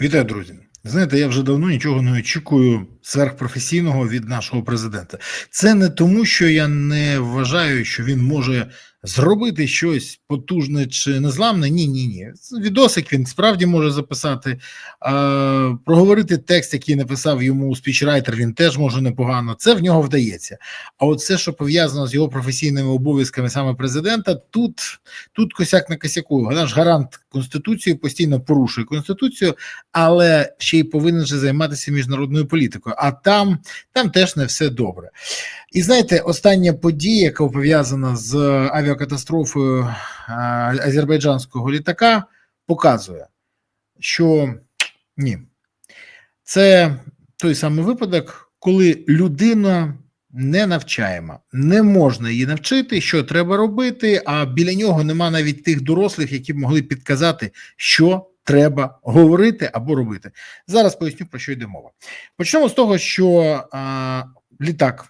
Вітаю, друзі. Знаєте, я вже давно нічого не очікую сверхпрофесійного від нашого президента. Це не тому, що я не вважаю, що він може зробити щось потужне чи незламне. Ні, ні, ні. Відосик він справді може записати. А, проговорити текст, який написав йому спічрайтер, він теж може непогано. Це в нього вдається. А от все, що пов'язано з його професійними обов'язками саме президента, тут, тут косяк на косяку. Наш гарант конституції постійно порушує конституцію, але ще й повинен же займатися міжнародною політикою. А там, там теж не все добре. І знаєте, остання подія, яка пов'язана з авіакатастрофою азербайджанського літака, показує, що ні, це той самий випадок, коли людина не навчаємо. Не можна її навчити, що треба робити, а біля нього нема навіть тих дорослих, які б могли підказати, що треба говорити або робити. Зараз поясню, про що йде мова. Почнемо з того, що а, літак.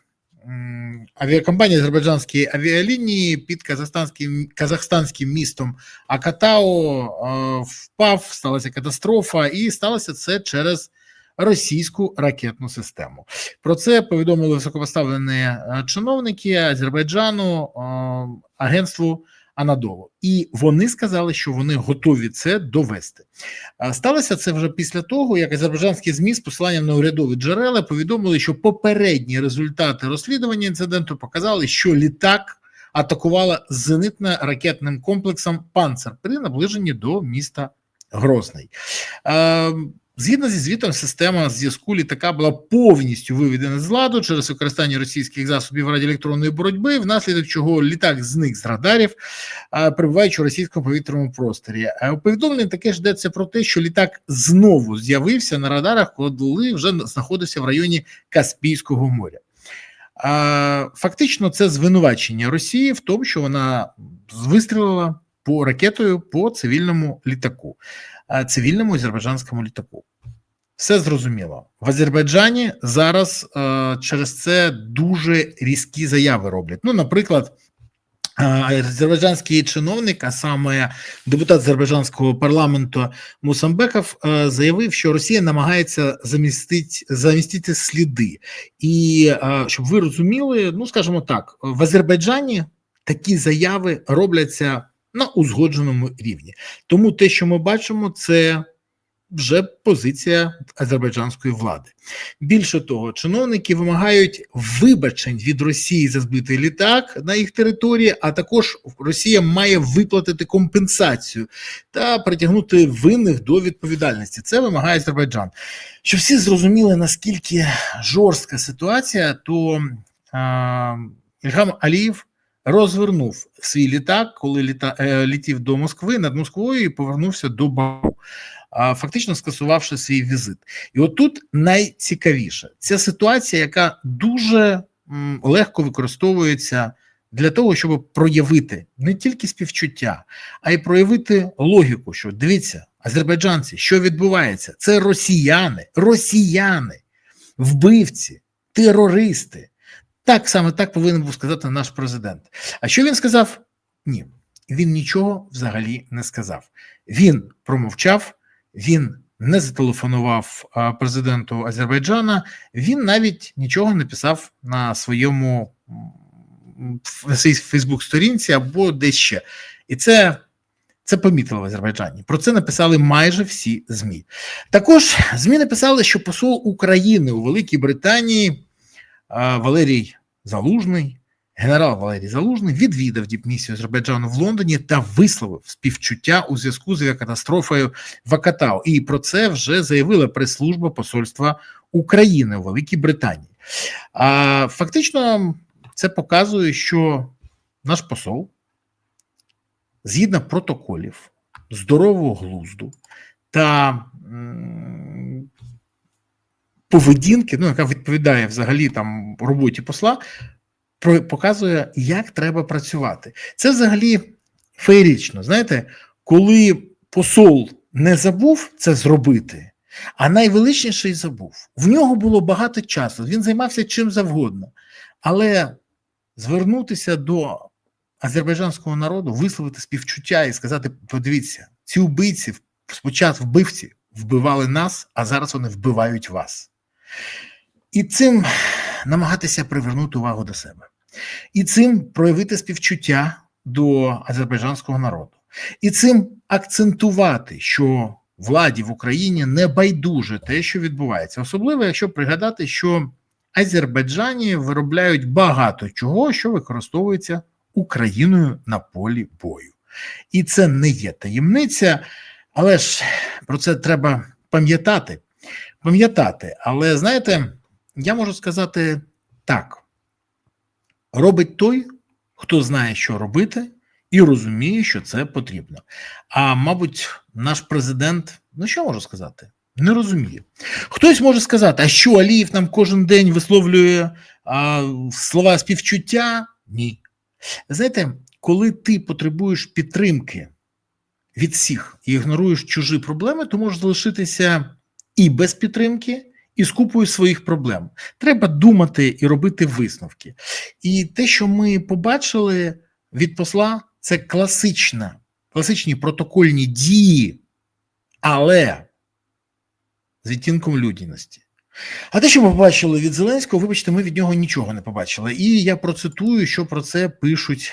м, Авіакомпанія азербайджанської авіалінії під казахстанським казахстанським містом Акатау е, впав, сталася катастрофа, і сталося це через російську ракетну систему. Про це повідомили високопоставлені е, чиновники Азербайджану е, агентству Анадолу, і вони сказали, що вони готові це довести. Сталося це вже після того, як азербайджанські змі з посиланням на урядові джерела повідомили, що попередні результати розслідування інциденту показали, що літак атакувала зенитно-ракетним комплексом Панцер при наближенні до міста Грозний. Е, Згідно зі звітом, система зв'язку літака була повністю виведена з ладу через використання російських засобів радіоелектронної боротьби, внаслідок чого літак зник з радарів, перебуваючи у російському повітряному просторі. У повідомленні таке ж йдеться про те, що літак знову з'явився на радарах, коли вже знаходився в районі Каспійського моря. Фактично, це звинувачення Росії в тому, що вона вистрілила по ракетою по цивільному літаку, цивільному азербайджанському літаку. Все зрозуміло в Азербайджані зараз е, через це дуже різкі заяви роблять. Ну, наприклад, е, азербайджанський чиновник, а саме депутат азербайджанського парламенту Мусамбеков, е, заявив, що Росія намагається замістити, замістити сліди, і е, щоб ви розуміли, ну скажімо так, в Азербайджані такі заяви робляться на узгодженому рівні. Тому те, що ми бачимо, це вже позиція азербайджанської влади. Більше того, чиновники вимагають вибачень від Росії за збитий літак на їх території, а також Росія має виплатити компенсацію та притягнути винних до відповідальності. Це вимагає Азербайджан. Щоб всі зрозуміли, наскільки жорстка ситуація, то а, Ільгам Аліїв розвернув свій літак, коли літа, е, літів до Москви над Москвою і повернувся до Баку фактично скасувавши свій візит. І отут найцікавіше ця ситуація, яка дуже легко використовується для того, щоб проявити не тільки співчуття, а й проявити логіку, що дивіться, азербайджанці, що відбувається? Це росіяни, росіяни, вбивці, терористи. Так саме так повинен був сказати наш президент. А що він сказав? Ні, він нічого взагалі не сказав. Він промовчав. Він не зателефонував президенту Азербайджана, він навіть нічого не писав на своєму Фейсбук-сторінці або десь ще. І це це помітили в Азербайджані. Про це написали майже всі ЗМІ. Також ЗМІ написали, що посол України у Великій Британії Валерій Залужний. Генерал Валерій Залужний відвідав діпмісію Азербайджану в Лондоні та висловив співчуття у зв'язку з авіакатастрофою в Акатау. І про це вже заявила прес-служба Посольства України у Великій Британії. А фактично, це показує, що наш посол, згідно протоколів здорового глузду та поведінки, ну яка відповідає взагалі там роботі посла показує, як треба працювати. Це взагалі феєрично. Знаєте, коли посол не забув це зробити, а найвеличніший забув. В нього було багато часу, він займався чим завгодно. Але звернутися до азербайджанського народу, висловити співчуття і сказати: подивіться, ці вбивці, спочатку вбивці, вбивали нас, а зараз вони вбивають вас. І цим намагатися привернути увагу до себе, і цим проявити співчуття до азербайджанського народу, і цим акцентувати, що владі в Україні не байдуже те, що відбувається, особливо якщо пригадати, що Азербайджані виробляють багато чого, що використовується Україною на полі бою, і це не є таємниця, але ж про це треба пам'ятати. Пам'ятати, але знаєте, я можу сказати так: робить той, хто знає, що робити, і розуміє, що це потрібно. А мабуть, наш президент, ну що можу сказати? Не розуміє. Хтось може сказати, а що Аліїв нам кожен день висловлює а, слова співчуття? Ні. Знаєте, коли ти потребуєш підтримки від всіх і ігноруєш чужі проблеми, то можеш залишитися і без підтримки, і з купою своїх проблем. Треба думати і робити висновки. І те, що ми побачили від посла, це класична, класичні протокольні дії, але з відтінком людяності. А те, що ми побачили від Зеленського, вибачте, ми від нього нічого не побачили. І я процитую, що про це пишуть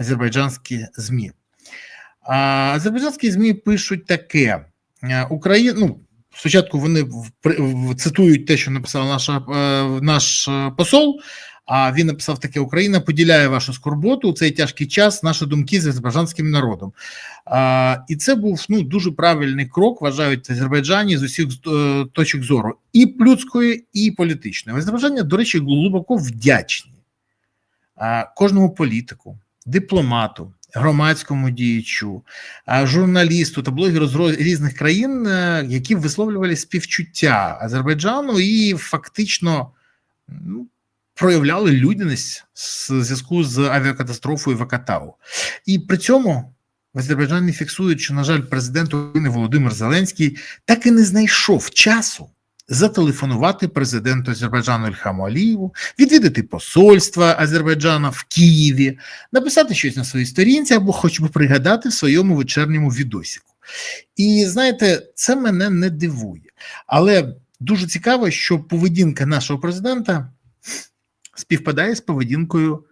азербайджанські ЗМІ. А, Азербайджанські ЗМІ пишуть таке: Україна, ну, спочатку вони цитують те, що написав наша, наш посол. А він написав таке: Україна поділяє вашу скорботу у цей тяжкий час. Наші думки з азербайджанським народом. А, І це був ну дуже правильний крок. Вважають в Азербайджані з усіх е, точок зору, і людської, і політичної. В Азербайджані, до речі, глибоко вдячні а, кожному політику, дипломату. Громадському діячу, журналісту та блогеру з різних країн, е, які висловлювали співчуття Азербайджану і фактично ну, проявляли людяність в зв'язку з авіакатастрофою в Акатау. І при цьому в Азербайджані фіксують, що, на жаль, президент України Володимир Зеленський так і не знайшов часу. Зателефонувати президенту Азербайджану Ільхаму Алієву, відвідати посольства Азербайджана в Києві, написати щось на своїй сторінці або хоч би пригадати в своєму вечірньому відосіку. І знаєте, це мене не дивує. Але дуже цікаво, що поведінка нашого президента співпадає з поведінкою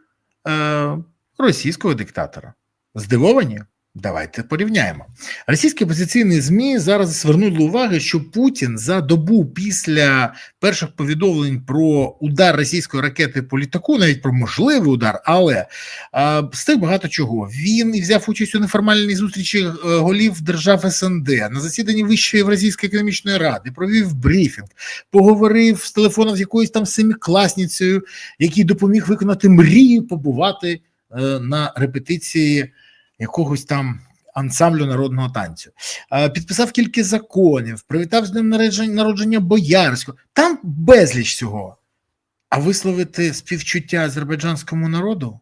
е, російського диктатора. Здивовані? Давайте порівняємо. Російські опозиційні ЗМІ зараз звернули увагу, що Путін за добу після перших повідомлень про удар російської ракети по літаку, навіть про можливий удар, але а, встиг багато чого. Він взяв участь у неформальній зустрічі е, голів держав СНД на засіданні Вищої Євразійської економічної ради, провів брифінг, поговорив з телефоном з якоюсь там семикласницею, який допоміг виконати мрію побувати е, на репетиції якогось там ансамблю народного танцю, підписав кілька законів, привітав з ним народження Боярського. Там безліч цього. А висловити співчуття азербайджанському народу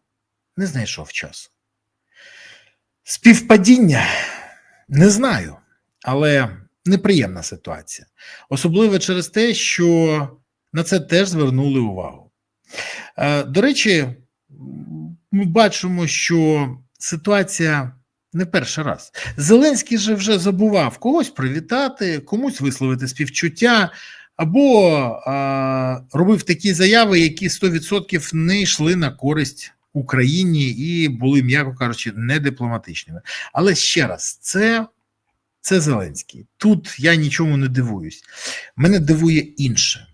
не знайшов часу. Співпадіння не знаю, але неприємна ситуація. Особливо через те, що на це теж звернули увагу. До речі, ми бачимо, що ситуація не перший раз. Зеленський же вже забував когось привітати, комусь висловити співчуття, або а, робив такі заяви, які 100% не йшли на користь Україні і були, м'яко кажучи, не дипломатичними. Але ще раз, це. Це Зеленський. Тут я нічому не дивуюсь. Мене дивує інше.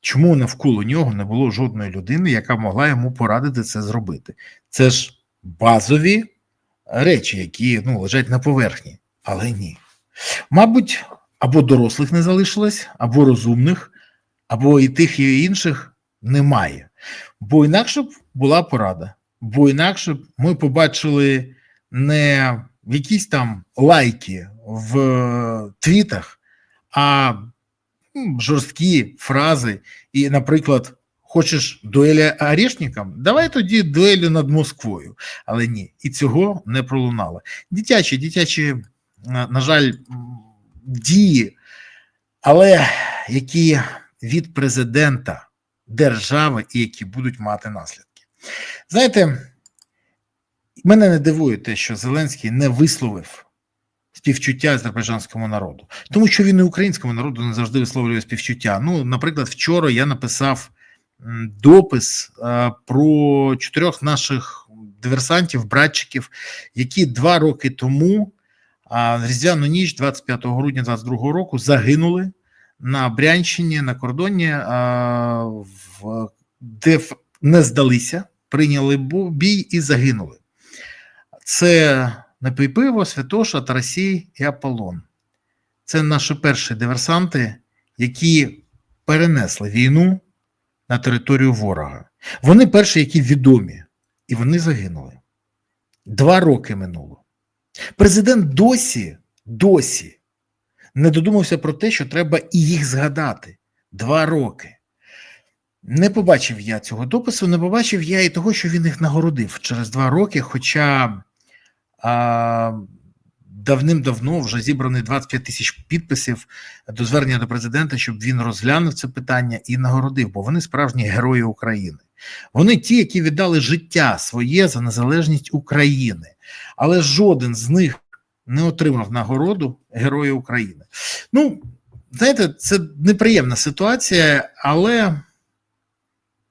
Чому навколо нього не було жодної людини, яка могла йому порадити це зробити? Це ж базові речі, які ну, лежать на поверхні, але ні. Мабуть, або дорослих не залишилось, або розумних, або і тих, і інших немає. Бо інакше б була порада, бо інакше б ми побачили не якісь там лайки в твітах, а жорсткі фрази, і, наприклад, Хочеш дуелі Орешником? Давай тоді дуелі над Москвою. Але ні, і цього не пролунало. Дитячі, дитячі, на жаль, дії, але які від президента держави і які будуть мати наслідки. Знаєте, мене не дивує те, що Зеленський не висловив співчуття азербайджанському народу, тому що він і українському народу не завжди висловлює співчуття. Ну, наприклад, вчора я написав допис про чотирьох наших диверсантів, братчиків, які два роки тому, різдвяну ніч, 25 грудня 22 року, загинули на Брянщині на кордоні, де не здалися, прийняли бій і загинули. Це Непийпиво, Святоша, Тарасій і Аполлон. Це наші перші диверсанти, які перенесли війну на територію ворога. Вони перші, які відомі, і вони загинули. Два роки минуло. Президент досі, досі не додумався про те, що треба і їх згадати. Два роки. Не побачив я цього допису, не побачив я і того, що він їх нагородив через два роки. Хоча а, давним-давно вже зібрані 25 тисяч підписів до звернення до президента, щоб він розглянув це питання і нагородив, бо вони справжні герої України. Вони ті, які віддали життя своє за незалежність України, але жоден з них не отримав нагороду Героя України. Ну, знаєте, це неприємна ситуація, але,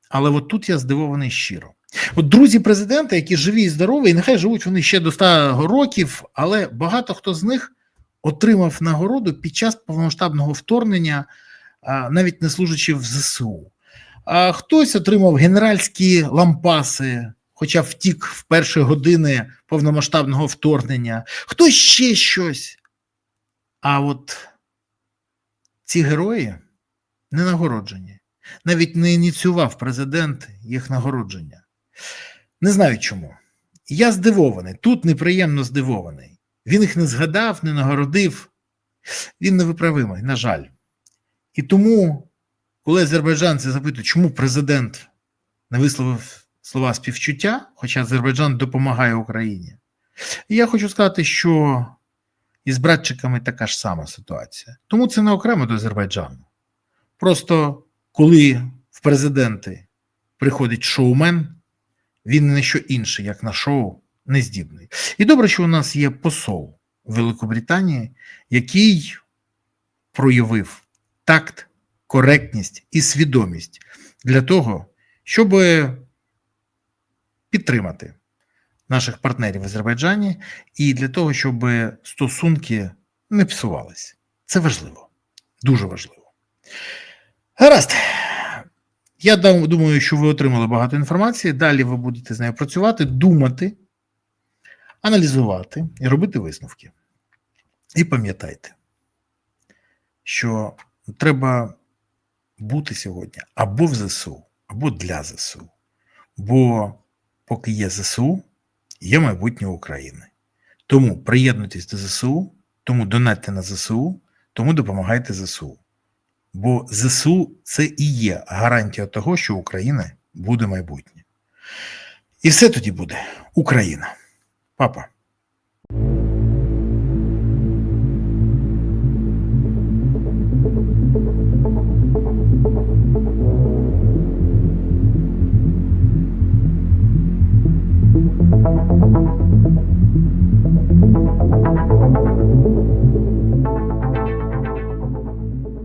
але от тут я здивований щиро. От друзі президента, які живі і здорові, і нехай живуть вони ще до 100 років, але багато хто з них отримав нагороду під час повномасштабного вторгнення, навіть не служачи в ЗСУ. А хтось отримав генеральські лампаси, хоча втік в перші години повномасштабного вторгнення, хтось ще щось. А от ці герої не нагороджені. Навіть не ініціював президент їх нагородження. Не знаю чому. Я здивований, тут неприємно здивований. Він їх не згадав, не нагородив. Він невиправимий, на жаль. І тому, коли азербайджанці запитують, чому президент не висловив слова співчуття, хоча Азербайджан допомагає Україні, я хочу сказати, що із братчиками така ж сама ситуація. Тому це не окремо до Азербайджану. Просто коли в президенти приходить шоумен, він не що інше, як на шоу, не здібний. І добре, що у нас є посол Великобританії, який проявив такт, коректність і свідомість для того, щоб підтримати наших партнерів в Азербайджані і для того, щоб стосунки не псувались. Це важливо, дуже важливо. Гаразд. Я думаю, що ви отримали багато інформації. Далі ви будете з нею працювати, думати, аналізувати і робити висновки. І пам'ятайте, що треба бути сьогодні або в ЗСУ, або для ЗСУ. Бо поки є ЗСУ, є майбутнє України. Тому приєднуйтесь до ЗСУ, тому донатьте на ЗСУ, тому допомагайте ЗСУ. Бо ЗСУ це і є гарантія того, що Україна буде майбутнє. І все тоді буде Україна. Папа.